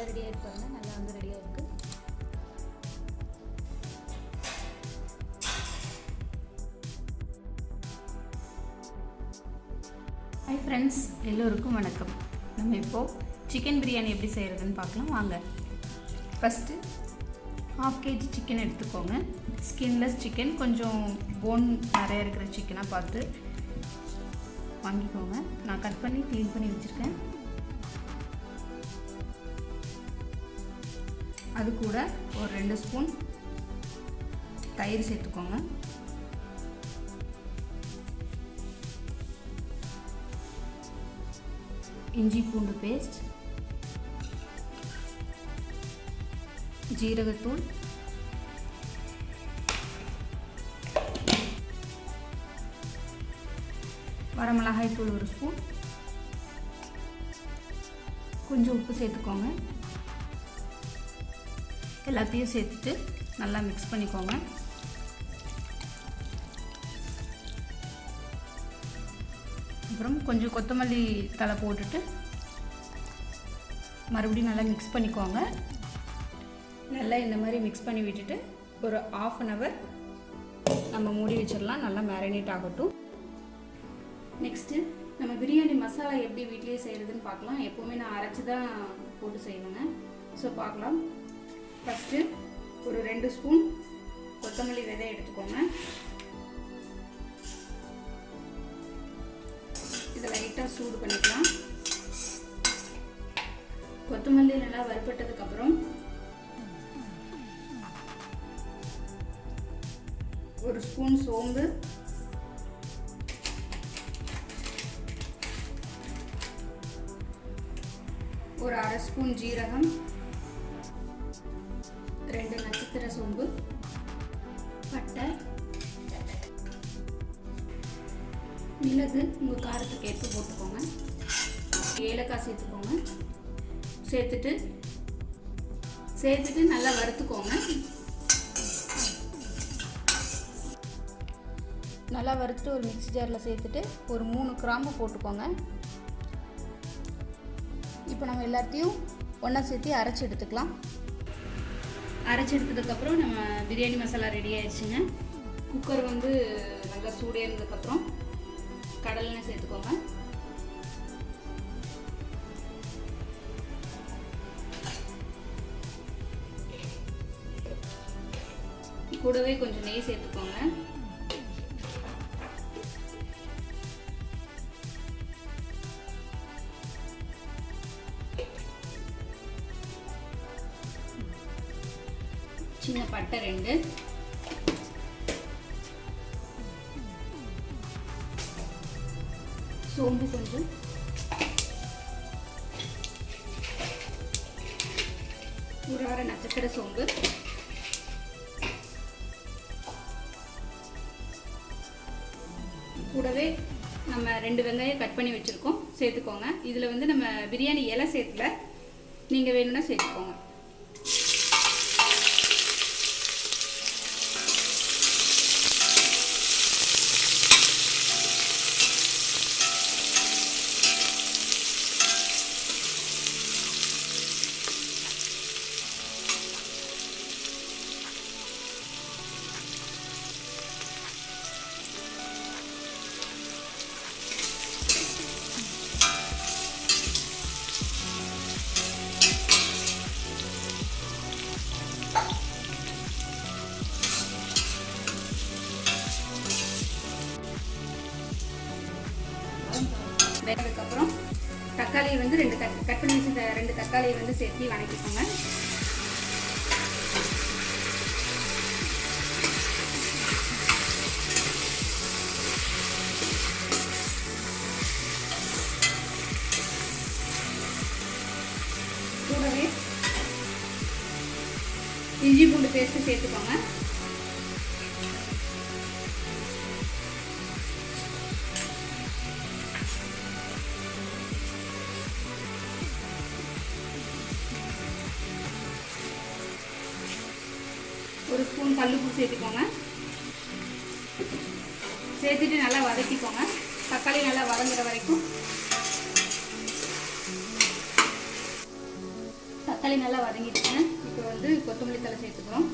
நல்லா ரெடியாக இருப்பாங்க நல்லா வந்து ரெடியாக இருக்குது ஹாய் ஃப்ரெண்ட்ஸ் எல்லோருக்கும் வணக்கம். நம்ம இப்போது சிக்கன் பிரியாணி எப்படி செய்கிறதுன்னு பார்க்கலாம். வாங்க. ஃபஸ்ட்டு ஹாஃப் கேஜி சிக்கன் எடுத்துக்கோங்க. ஸ்கின்லெஸ் சிக்கன் கொஞ்சம் போன் நிறைய இருக்கிற சிக்கனாக பார்த்து வாங்கிக்கோங்க. நான் கட் பண்ணி க்ளீன் பண்ணி வச்சுருக்கேன். அது கூட ஒரு ரெண்டு ஸ்பூன் தயிர் சேர்த்துக்கோங்க. இஞ்சி பூண்டு பேஸ்ட் ஜீரகத்தூள் வரமிளகாய் தூள் ஒரு ஸ்பூன். கொஞ்சம் உப்பு சேர்த்துக்கோங்க. எல்லாத்தையும் சேர்த்துட்டு நல்லா மிக்ஸ் பண்ணிக்கோங்க. அப்புறம் கொஞ்சம் கொத்தமல்லி தலை போட்டுட்டு மறுபடியும் நல்லா மிக்ஸ் பண்ணிக்கோங்க. நல்லா இந்த மாதிரி மிக்ஸ் பண்ணி விட்டுட்டு ஒரு ஆஃப் அன் ஹவர் நம்ம மூடி வச்சிடலாம். நல்லா மேரினேட் ஆகட்டும். நெக்ஸ்ட்டு நம்ம பிரியாணி மசாலா எப்படி வீட்லேயே செய்கிறதுன்னு பார்க்கலாம். எப்போவுமே நான் அரைச்சி தான் போட்டு செய்வேங்க. ஸோ பார்க்கலாம். ஃபஸ்ட்டு ஒரு ரெண்டு ஸ்பூன் கொத்தமல்லி விதை எடுத்துக்கோங்க. இதை லைட்டாக சூடு பண்ணிக்கலாம். கொத்தமல்லி நல்லா வறுபட்டதுக்கப்புறம் ஒரு ஸ்பூன் சோம்பு. ஒரு அரை ஸ்பூன் ஜீரகம். ரெண்டு நட்சத்திர சோம்பு பட்டை மிளகு உங்கள் காரத்துக்கு ஏற்ப போட்டுக்கோங்க. ஏலக்காய் சேர்த்துக்கோங்க. சேர்த்துட்டு சேர்த்துட்டு நல்லா வறுத்துக்கோங்க. நல்லா வறுத்துட்டு ஒரு மிக்ஸி ஜாரில் சேர்த்துட்டு ஒரு மூணு கிராம்பு போட்டுக்கோங்க. இப்போ நம்ம எல்லாத்தையும் ஒன்றா சேர்த்து அரைச்சி எடுத்துக்கலாம். அரைச்சி எடுத்ததுக்கப்புறம் நம்ம பிரியாணி மசாலா ரெடி ஆயிடுச்சுங்க. குக்கர் வந்து நல்லா சூடேறினதுக்கப்புறம் கடலெண்ணெய் சேர்த்துக்கோங்க. கூடவே கொஞ்சம் நெய் சேர்த்துக்கோங்க. சோம்பு கொஞ்சம். ஒரு அரை நட்சத்திர சோம்பு. கூடவே நம்ம ரெண்டு வெங்காயம் கட் பண்ணி வச்சுருக்கோம். சேர்த்துக்கோங்க. இதில் வந்து நம்ம பிரியாணி இலை சேர்த்துல நீங்கள் வேணும்னா சேர்த்துக்கோங்க. தக்காளியை கட் கட் பண்ணி வச்சிருந்த ரெண்டு தக்காளியை வந்து சேர்த்து வணக்கிக்கோங்க. கூடவே இஞ்சி பூண்டு பேஸ்ட்டு சேர்த்துக்கோங்க. ஒரு ஸ்பூன் கல்லுப்பு சேர்த்துக்கோங்க. சேர்த்துட்டு நல்லா வதக்கிக்கோங்க. தக்காளி நல்லா வதங்குற வரைக்கும். தக்காளி நல்லா வதங்கிடுச்சுங்க. இப்போ வந்து கொத்தமல்லி தலை சேர்த்துக்கிறோம்.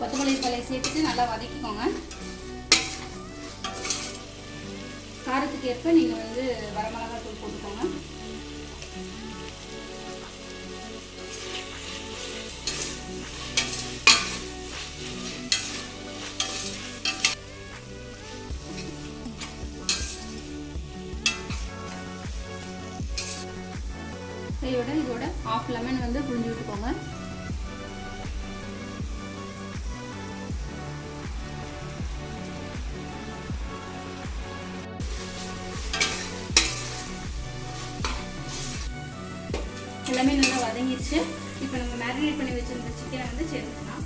கொத்தமல்லி தலை சேர்த்துட்டு நல்லா வதக்கிக்கோங்க. ஏற்ப நீங்கள் வந்து வரமிளகா தூள் போட்டுக்கோங்க. இதோட இதோட ஆஃப் லெமன் வந்து புழிஞ்சு விட்டுக்கோங்க. இப்போ நம்ம மேரினேட் பண்ணி வச்சிருந்த சிக்கனை வந்து சேர்த்துக்கலாம்.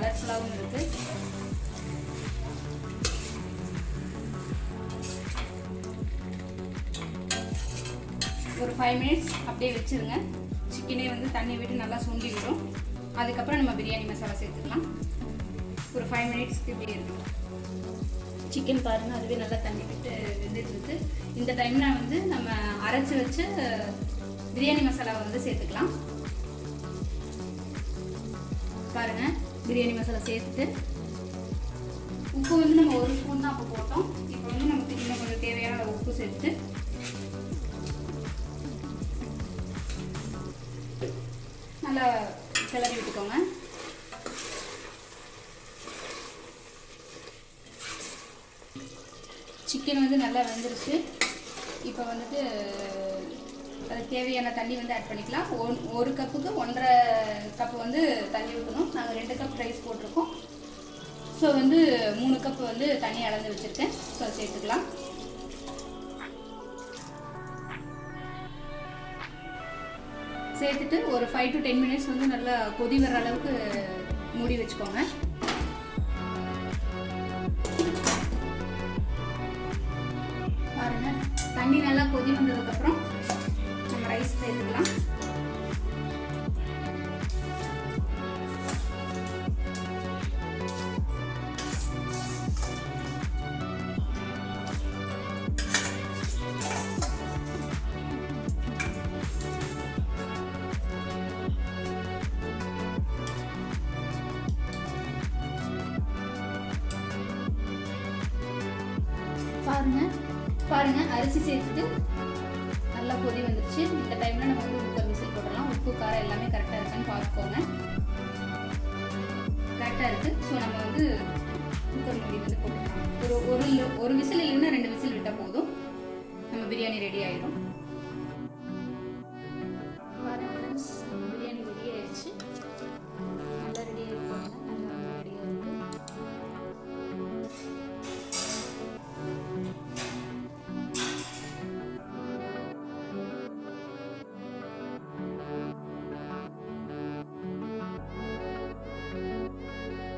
கலர்ஃபுல்லாகவும் இருக்கு. ஒரு ஃபைவ் மினிட்ஸ் அப்படியே வச்சிருங்க. சிக்கனே வந்து தண்ணி விட்டு நல்லா சுண்டி விடும். அதுக்கப்புறம் நம்ம பிரியாணி மசாலா சேர்த்துக்கலாம். ஒரு ஃபைவ் மினிட்ஸ்க்கு இப்படியே இருக்கும். சிக்கன் பாருங்கள் அதுவே நல்லா தண்ணி விட்டு வெந்துட்டுருக்கு இந்த டைமில் வந்து நம்ம அரைச்சி வச்சு பிரியாணி மசாலாவை வந்து சேர்த்துக்கலாம். பாருங்கள் பிரியாணி மசாலா சேர்த்துட்டு உப்பு வந்து நம்ம ஒரு ஸ்பூன் தான் அப்போ போட்டோம். இப்போ வந்து நமக்கு இன்னும் கொஞ்சம் தேவையான உப்பு சேர்த்து நல்லா கிளறி விட்டுக்கோங்க. சிக்கன் வந்து நல்லா வெந்துருச்சு. இப்போ வந்துட்டு அதுக்கு தேவையான தண்ணி வந்து ஆட் பண்ணிக்கலாம். ஒன் ஒரு கப்புக்கு ஒன்றரை கப்பு வந்து தண்ணி ஊற்றணும் நாங்கள் ரெண்டு கப் ரைஸ் போட்டிருக்கோம். ஸோ வந்து மூணு கப்பு வந்து தண்ணி அளந்து வச்சுருக்கேன். ஸோ சேர்த்துக்கலாம். சேர்த்துட்டு ஒரு ஃபைவ் டு டென் மினிட்ஸ் வந்து நல்லா கொதி வர்ற அளவுக்கு மூடி வச்சுக்கோங்க. பாருங்க. பாருங்க அரிசி சேர்த்துட்டு நல்லா கொதி வந்துருச்சு. இந்த டைம்ல நம்ம வந்து குக்கர் விசில் போடலாம் உப்பு காரம் எல்லாமே கரெக்டாக இருக்கான்னு பார்த்துக்கோங்க. கரெக்டாக இருக்கு. ஸோ நம்ம வந்து குக்கர் மூடி வந்து போட்டுக்கலாம். ஒரு ஒரு ஒரு விசில் இல்லைன்னா ரெண்டு விசில் விட்டால் போதும். நம்ம பிரியாணி ரெடி ஆயிடும்